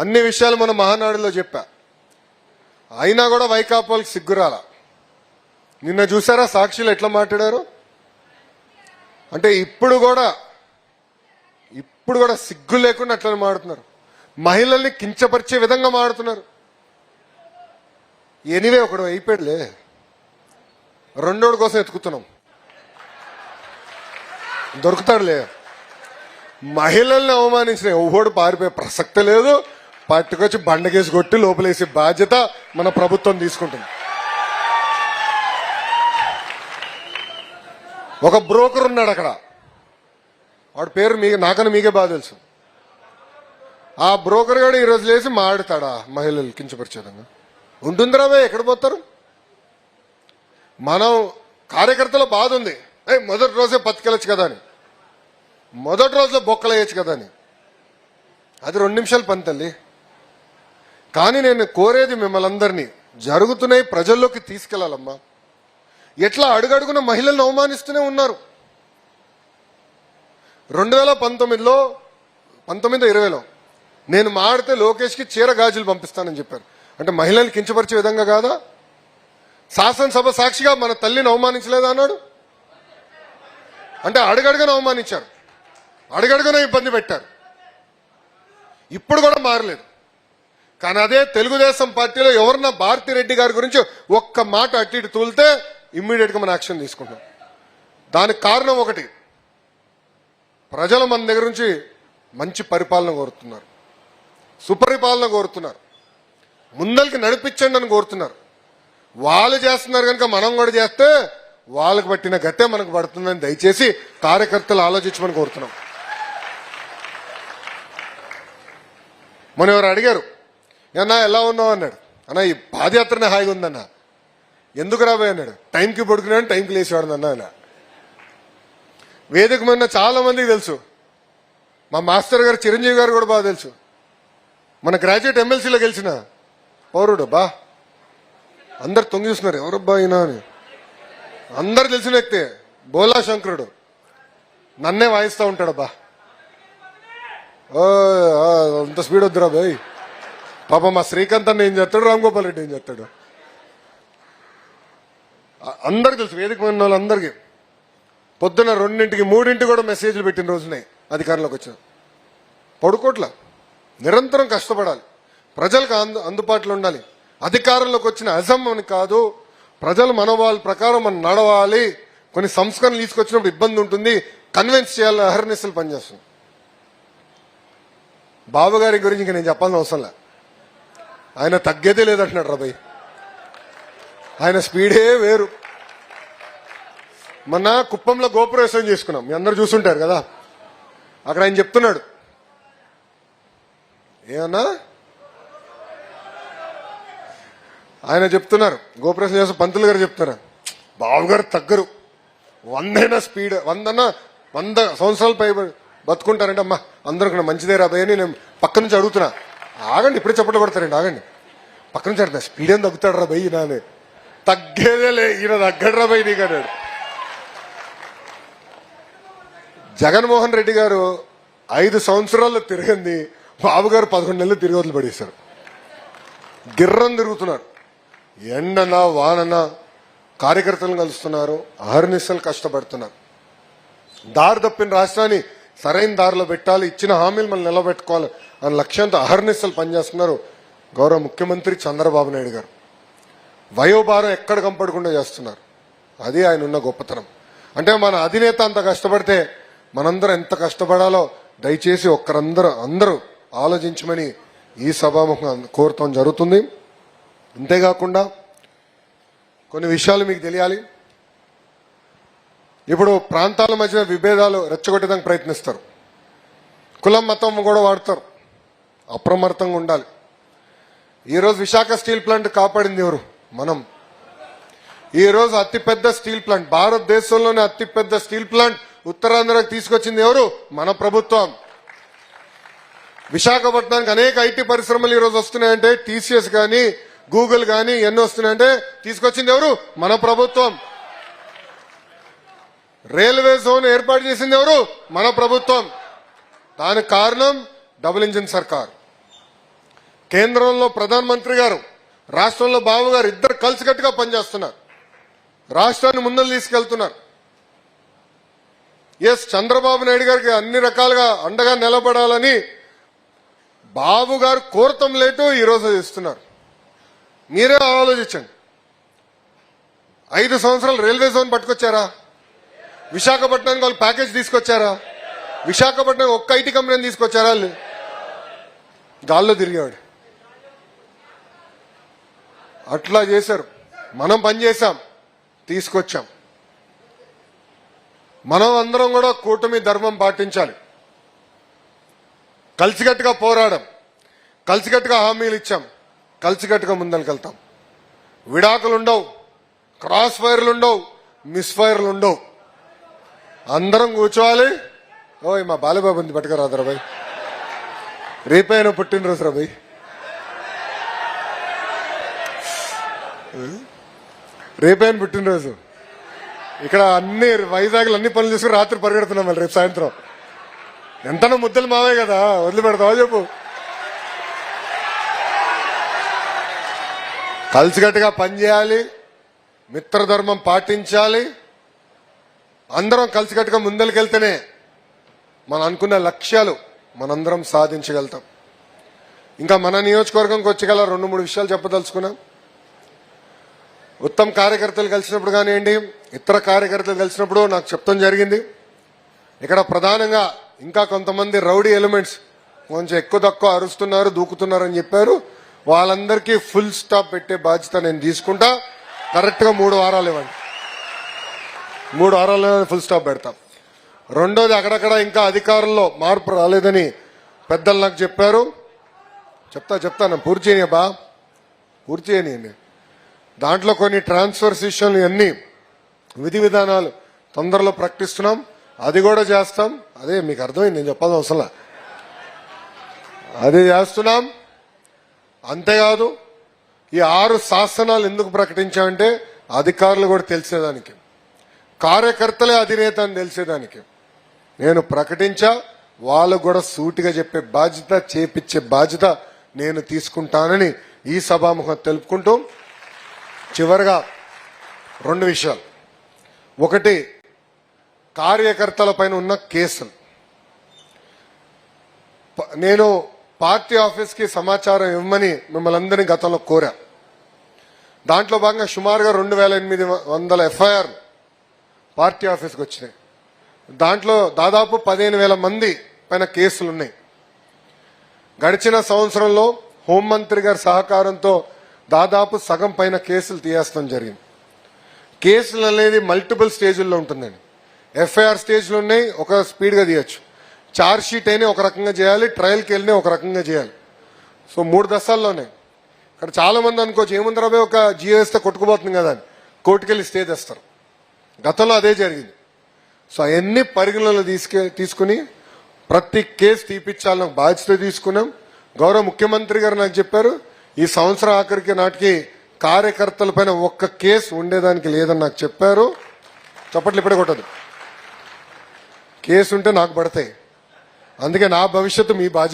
అన్ని విషయాలు మన మహానాడులో చెప్పా. అయినా కూడా వైకాపాలకు సిగ్గురాల? నిన్న చూసారా సాక్షులు ఎట్లా మాట్లాడారు? అంటే ఇప్పుడు కూడా ఇప్పుడు కూడా సిగ్గు లేకుండా అట్లా మాడుతున్నారు. మహిళల్ని కించపరిచే విధంగా మాడుతున్నారు. ఎనివే ఒకడు అయిపోయాడులే. రెండోడు కోసం ఎత్తుకుతున్నాం. దొరుకుతాడులే. మహిళల్ని అవమానించిన ఎవడు పారిపోయే ప్రసక్తి లేదు. పట్టుకొచ్చి బండకేసి కొట్టి లోపలేసే బాధ్యత మన ప్రభుత్వం తీసుకుంటుంది. ఒక బ్రోకర్ ఉన్నాడు అక్కడ. వాడి పేరు మీ నాకన్నా మీకే బాగా తెలుసు. ఆ బ్రోకర్ గారు ఈరోజు లేచి మాడతాడా మహిళలు కించపరిచేదంగా? ఉంటుందిరా ఎక్కడ పోతారు? మనం కార్యకర్తల బాధ ఉంది. మొదటి రోజే బతికెళ్ళచ్చు కదా అని. మొదటి రోజులో బొక్కలు వేయచ్చు కదా అని. అది రెండు నిమిషాలు పని తల్లి. కానీ నేను కోరేది మిమ్మల్ని అందరినీ జరుగుతున్నాయి ప్రజల్లోకి తీసుకెళ్ళాలమ్మా. ఎట్లా అడుగడుగున మహిళలను అవమానిస్తూనే ఉన్నారు. రెండు వేల పంతొమ్మిదిలో పంతొమ్మిది ఇరవైలో నేను మాడితే లోకేష్కి చీర గాజులు పంపిస్తానని చెప్పారు. అంటే మహిళల్ని కించపరిచే విధంగా కాదా? శాసనసభ సాక్షిగా మన తల్లిని అవమానించలేదా అన్నాడు? అంటే అడుగడుగున అవమానించారు. అడుగడుగున ఇబ్బంది పెట్టారు. ఇప్పుడు కూడా మారలేదు. కానీ అదే తెలుగుదేశం పార్టీలో ఎవరన్నా భారతిరెడ్డి గారి గురించి ఒక్క మాట అట్టి ఇటు తూలితే ఇమ్మీడియట్గా మనం యాక్షన్ తీసుకుంటాం. దానికి కారణం ఒకటి. ప్రజలు మన దగ్గర నుంచి మంచి పరిపాలన కోరుతున్నారు. సుపరిపాలన కోరుతున్నారు. ముందరికి నడిపించండి అని కోరుతున్నారు. వాళ్ళు చేస్తున్నారు కనుక మనం కూడా చేస్తే వాళ్ళకి పట్టిన గతే మనకు పడుతుందని దయచేసి కార్యకర్తలు ఆలోచించమని కోరుతున్నాం. మన ఎవరు అడిగారు? అన్నా ఎలా ఉన్నావు అన్నాడు. అన్న ఈ పాదయాత్రనే హాయిగా ఉందన్న. ఎందుకు రాబోయే అన్నాడు. టైంకి పడుకున్నాడు టైంకి లేచేవాడు అన్న ఆయన. వేదిక మొన్న చాలా మందికి తెలుసు. మా మాస్టర్ గారు చిరంజీవి గారు కూడా బాగా తెలుసు. మన గ్రాడ్యుయేట్ ఎమ్మెల్సీలో గెలిచిన పౌరుడు బా. అందరు తొంగి చూస్తున్నారు. ఎవరబ్బా అయినా అని. అందరు తెలిసిన వ్యక్తే బోలా శంకరుడు. నన్నే వాయిస్తూ ఉంటాడు బా. ఓ అంత స్పీడ్ వద్దురా బాయ్ పాప మా శ్రీకాంత్ అన్న ఏం చేస్తాడు? రామ్ గోపాల్ రెడ్డి ఏం చేస్తాడు? అందరికి తెలుసు వేదిక మీద వాళ్ళందరికీ. పొద్దున రెండింటికి మూడింటికి కూడా మెసేజ్లు పెట్టిన రోజునే అధికారంలోకి వచ్చిన పడుకోట్ల. నిరంతరం కష్టపడాలి. ప్రజలకు అందు అందుబాటులో ఉండాలి. అధికారంలోకి వచ్చిన అజం అని కాదు ప్రజల మనోభావాల ప్రకారం మనం నడవాలి. కొన్ని సంస్కరణలు తీసుకొచ్చినప్పుడు ఇబ్బంది ఉంటుంది. కన్విన్స్ చేయాలని అహర్నిశలు పనిచేస్తుంది బాబు గారి గురించి ఇంక నేను చెప్పాల్సిన అవసరం లే. ఆయన తగ్గేదే లేదంటున్నాడు రాబోయ్ ఆయన స్పీడే వేరు. మొన్న కుప్పంలో గోపురేశం చేసుకున్నాం. మీ అందరు చూసుంటారు కదా. అక్కడ ఆయన చెప్తున్నాడు. ఏమన్నా? ఆయన చెప్తున్నారు. గోపురేశం చేసిన పంతులు గారు చెప్తున్నారు. బాబు గారు తగ్గరు. వందైనా స్పీడ్ వందన వంద సంవత్సరాలు పై బతుకుంటారంటే అమ్మా అందరూ మంచిదే రాబోయే నేను పక్క నుంచి అడుగుతున్నా. ఆగండి ఇప్పుడే చప్పట్లు పడతారండి ఆగండి. పక్కన నుంచి స్పీడ్ ఏం తగ్గుతాడు రా బయ్యి నానే తగ్గేదే లే ఈయన తగ్గడు రా బయ్యి నీకు అన్నాడు. జగన్మోహన్ రెడ్డి గారు ఐదు సంవత్సరాల్లో తిరిగింది బాబు గారు పదకొండు నెలలు తిరిగి వదిలి పడేశారు. గిర్రం తిరుగుతున్నారు ఎండనా వాననా కార్యకర్తలను కలుస్తున్నారు అహర్నిశలు కష్టపడుతున్నారు. దారి తప్పిన రాష్ట్రాన్ని సరైన దారిలో పెట్టాలి ఇచ్చిన హామీలు మనం నిలబెట్టుకోవాలి. అనే లక్ష్యంతో అహర్నిశలు పనిచేస్తున్నారు గౌరవ ముఖ్యమంత్రి చంద్రబాబు నాయుడు గారు. వయోభారం ఎక్కడ కంపడకుండా చేస్తున్నారు. అది ఆయన ఉన్న గొప్పతనం. అంటే మన అధినేత అంత కష్టపడితే మనందరం ఎంత కష్టపడాలో దయచేసి ఒక్కరందరూ అందరూ ఆలోచించమని ఈ సభాముఖం కోరటం జరుగుతుంది. అంతేకాకుండా కొన్ని విషయాలు మీకు తెలియాలి. ఇప్పుడు ప్రాంతాల మధ్య విభేదాలు రెచ్చగొట్టడానికి ప్రయత్నిస్తారు. కులం మతం కూడా వాడతారు. అప్రమత్తంగా ఉండాలి. ఈరోజు విశాఖ స్టీల్ ప్లాంట్ కాపాడింది ఎవరు? మనం. ఈరోజు అతిపెద్ద స్టీల్ ప్లాంట్ భారతదేశంలోనే అతిపెద్ద స్టీల్ ప్లాంట్ ఉత్తరాంధ్రకు తీసుకొచ్చింది ఎవరు? మన ప్రభుత్వం. విశాఖపట్నానికి అనేక ఐటీ పరిశ్రమలు ఈరోజు వస్తున్నాయంటే టీసీఎస్ కానీ గూగుల్ కానీ ఎన్ని వస్తున్నాయంటే తీసుకొచ్చింది ఎవరు? మన ప్రభుత్వం. రైల్వే జోన్ ఏర్పాటు చేసింది ఎవరు? మన ప్రభుత్వం. దానికి కారణం డబుల్ ఇంజిన్ సర్కార్. కేంద్రంలో ప్రధానమంత్రి గారు రాష్ట్రంలో బాబు గారు ఇద్దరు కలిసికట్టుగా పనిచేస్తున్నారు. రాష్ట్రాన్ని ముందలు తీసుకెళ్తున్నారు. ఎస్ చంద్రబాబు నాయుడు గారికి అన్ని రకాలుగా అండగా నిలబడాలని బాబు గారు కోరతం లేటు ఈరోజు ఇస్తున్నారు మీరే ఆలోచించండి. ఐదు సంవత్సరాలు రైల్వే జోన్ పట్టుకొచ్చారా? విశాఖపట్నానికి వాళ్ళు ప్యాకేజ్ తీసుకొచ్చారా? విశాఖపట్నం ఒక్క ఐటీ కంపెనీని తీసుకొచ్చారా? వాళ్ళు? గాల్లో తిరిగేవాడు. అట్లా చేశారు. మనం పనిచేశాం తీసుకొచ్చాం. మనం అందరం కూడా కూటమి ధర్మం పాటించాలి. కలిసికట్టుగా పోరాడం. కలిసికట్టుగా హామీలు ఇచ్చాం. కలిసికట్టుగా ముందరికెళ్తాం. విడాకులు ఉండవు. క్రాస్ ఫైర్లు ఉండవు. మిస్ ఫైర్లు ఉండవు. అందరం కూర్చోవాలి. ఓయ్ మా బాలబాబుని పట్టుకురాదు రాబాయ్ రేపైనా పుట్టినరోజు రేపే రేపైన పుట్టినరోజు? ఇక్కడ అన్ని వైజాగ్లో అన్ని పనులు చూసుకుని రాత్రి పరిగెడుతున్నాం మళ్ళీ రేపు సాయంత్రం. ఎంతనో ముద్దలు మావే కదా వదిలిపెడతావా చెప్పు. కలిసికట్టుగా పనిచేయాలి మిత్రధర్మం పాటించాలి అందరం కలిసికట్టుగా ముందరికెళ్తేనే మనం అనుకున్న లక్ష్యాలు మనందరం సాధించగలుగుతాం. ఇంకా మన నియోజకవర్గంకి వచ్చి గల రెండు మూడు విషయాలు చెప్పదలుచుకున్నాం. ఉత్తమ కార్యకర్తలు కలిసినప్పుడు కానివ్వండి ఇతర కార్యకర్తలు కలిసినప్పుడు నాకు చెప్తాం జరిగింది. ఇక్కడ ప్రధానంగా ఇంకా కొంతమంది రౌడీ ఎలిమెంట్స్ కొంచెం ఎక్కువ తక్కువ అరుస్తున్నారు దూకుతున్నారు అని చెప్పారు. వాళ్ళందరికీ ఫుల్ స్టాప్ పెట్టే బాధ్యత నేను తీసుకుంటా. కరెక్ట్గా మూడు వారాలు ఇవ్వండి. మూడు వారాల్లో ఫుల్ స్టాప్ పెడతాం. రెండోది అక్కడక్కడ ఇంకా అధికారంలో మార్పు రాలేదని పెద్దలు నాకు చెప్పారు. చెప్తా చెప్తాను పూర్తి చేయని బా పూర్తి చేయని దాంట్లో కొన్ని ట్రాన్స్ఫర్స్ ఇష్యూలు అన్ని విధి విధానాలు తొందరలో ప్రకటిస్తున్నాం అది కూడా చేస్తాం. అదే మీకు అర్థమైంది నేను చెప్పాల్సిన అవసరం అది చేస్తున్నాం. అంతేకాదు ఈ ఆరు శాసనాలు ఎందుకు ప్రకటించామంటే అధికారులు కూడా తెలిసేదానికి. కార్యకర్తలే అధినేత అని తెలిసేదానికి. నేను ప్రకటించా వాళ్ళు కూడా సూటిగా చెప్పే బాధ్యత చేపించే బాధ్యత నేను తీసుకుంటానని ఈ సభాముఖం తెలుపుకుంటూ చివరిగా రెండు విషయాలు. ఒకటి కార్యకర్తల పైన ఉన్న కేసులు. ప- నేను పార్టీ ఆఫీస్కి సమాచారం ఇవ్వమని మిమ్మల్ని అందరినీ గతంలో కోరా. దాంట్లో భాగంగా సుమారుగా రెండు వేల ఎనిమిది వందల ఎఫ్ఐఆర్ పార్టీ ఆఫీస్కి వచ్చినాయి. దాంట్లో దాదాపు పదిహేను వేల మంది పైన కేసులు ఉన్నాయి గడిచిన సంవత్సరంలో హోంమంత్రి గారి సహకారంతో దాదాపు సగం పైన కేసులు తీయాల్సడం జరిగింది. కేసులు అనేది మల్టిపుల్ స్టేజ్ల్లో ఉంటుందండి. ఎఫ్ఐఆర్ స్టేజ్లు ఉన్నాయి ఒక స్పీడ్గా తీయచ్చు. చార్జ్ షీట్ అయినా ఒక రకంగా చేయాలి ట్రయల్కి వెళ్ళినా ఒక రకంగా చేయాలి. సో మూడు దశల్లోనే ఇక్కడ చాలామంది అనుకోవచ్చు ఏముంది రాబోయే ఒక జియో వేస్తే కొట్టుకుపోతుంది కదా అని. కోర్టుకెళ్ళి స్టే తెస్తారు గతంలో అదే జరిగింది. సో అవన్నీ పరిగణనలో తీసుకే తీసుకుని ప్రతి కేసు తీపిచ్చాలని బాధ్యత తీసుకున్నాం. గౌరవ ముఖ్యమంత్రి గారు నాకు చెప్పారు ఈ సంవత్సరం ఆఖరికి నాటికి కార్యకర్తల పైన ఒక్క కేసు ఉండేదానికి లేదని నాకు చెప్పారు. చప్పట్లు ఇప్పుడే కొట్టదు. కేసు ఉంటే నాకు పడతాయి. అందుకే నా భవిష్యత్తు మీ బాధ్యత.